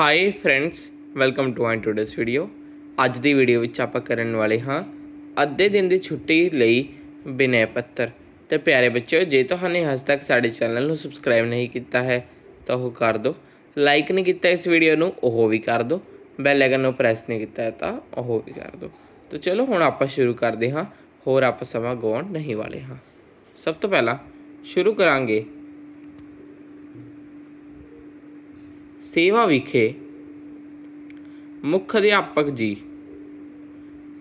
Hi friends welcome to I today's video ਅੱਜ ਦੀ video ਵਿੱਚ ਆਪਾਂ ਕਰਨ ਵਾਲੇ ਹਾਂ ਅੱਧੇ ਦਿਨ ਦੀ ਛੁੱਟੀ ਲਈ ਬਿਨੈ ਪੱਤਰ। ਤੇ ਪਿਆਰੇ ਬੱਚਿਓ, ਜੇ ਤੁਹਾਨੂੰ ਹਜੇ ਤੱਕ ਸਾਡੇ ਚੈਨਲ ਨੂੰ ਸਬਸਕ੍ਰਾਈਬ ਨਹੀਂ ਕੀਤਾ ਹੈ, ਤਾਂ ਉਹ ਕਰ ਦਿਓ। ਲਾਈਕ ਨਹੀਂ ਕੀਤਾ ਇਸ ਵੀਡੀਓ ਨੂੰ, ਉਹ ਵੀ ਕਰ ਦਿਓ। ਬੈਲ ਆਈਕਨ ਨੂੰ ਪ੍ਰੈਸ ਨਹੀਂ ਕੀਤਾ ਤਾਂ ਉਹ ਵੀ ਕਰ ਦਿਓ। ਤਾਂ ਚਲੋ ਹੁਣ ਆਪਾਂ ਸ਼ੁਰੂ ਕਰਦੇ ਹਾਂ। ਹੋਰ ਆਪਾਂ ਸਮਾਂ ਗਵਾਉਣ ਨਹੀਂ ਵਾਲੇ ਹਾਂ। ਸਭ ਤੋਂ ਪਹਿਲਾਂ ਸ਼ੁਰੂ ਕਰਾਂਗੇ ਸੇਵਾ ਵਿਖੇ ਮੁੱਖ ਅਧਿਆਪਕ ਜੀ,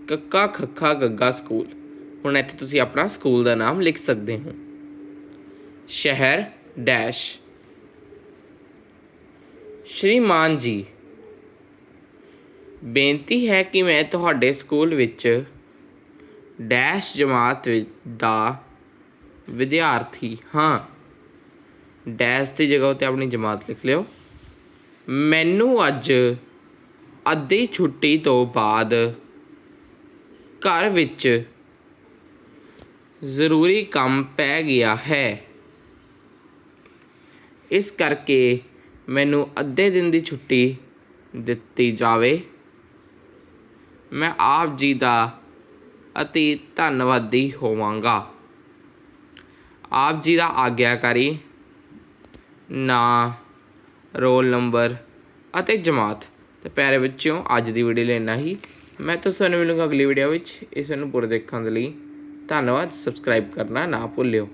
ਕੱਕਾ ਖੱਖਾ ਗੱਗਾ ਸਕੂਲ। ਹੁਣ ਇੱਥੇ ਤੁਸੀਂ ਆਪਣਾ ਸਕੂਲ ਦਾ ਨਾਮ ਲਿਖ ਸਕਦੇ ਹੋ। ਸ਼ਹਿਰ ਡੈਸ਼। ਸ਼੍ਰੀਮਾਨ ਜੀ, ਬੇਨਤੀ ਹੈ ਕਿ ਮੈਂ ਤੁਹਾਡੇ ਸਕੂਲ ਵਿੱਚ ਡੈਸ਼ ਜਮਾਤ ਵਿੱਚ ਦਾ ਵਿਦਿਆਰਥੀ ਹਾਂ। ਡੈਸ਼ ਦੀ ਜਗ੍ਹਾ ਉੱਤੇ ਆਪਣੀ ਜਮਾਤ ਲਿਖ ਲਿਓ। ਮੈਨੂੰ ਅੱਜ ਅੱਧੀ ਛੁੱਟੀ ਤੋਂ ਬਾਅਦ ਘਰ ਵਿੱਚ ਜ਼ਰੂਰੀ ਕੰਮ ਪੈ ਗਿਆ ਹੈ। ਇਸ ਕਰਕੇ ਮੈਨੂੰ ਅੱਧੇ ਦਿਨ ਦੀ ਛੁੱਟੀ ਦਿੱਤੀ ਜਾਵੇ। ਮੈਂ ਆਪ ਜੀ ਦਾ ਅਤੀ ਧੰਨਵਾਦੀ ਹੋਵਾਂਗਾ। ਆਪ ਜੀ ਦਾ ਆਗਿਆਕਾਰੀ ਨਾ ਰੋਲ ਨੰਬਰ ਅਤੇ ਜਮਾਤ। ਤੇ ਪਿਆਰੇ ਬੱਚਿਓ, ਅੱਜ ਦੀ ਵੀਡੀਓ ਲਈ ਇੰਨਾ ਹੀ। ਮੈਂ ਤੁਹਾਨੂੰ ਮਿਲੂੰਗਾ ਅਗਲੀ ਵੀਡੀਓ ਵਿੱਚ। ਇਸ ਨੂੰ ਪੂਰਾ ਦੇਖਣ ਦੇ ਲਈ। ਧੰਨਵਾਦ। ਸਬਸਕ੍ਰਾਈਬ ਕਰਨਾ ਨਾ ਭੁੱਲਿਓ।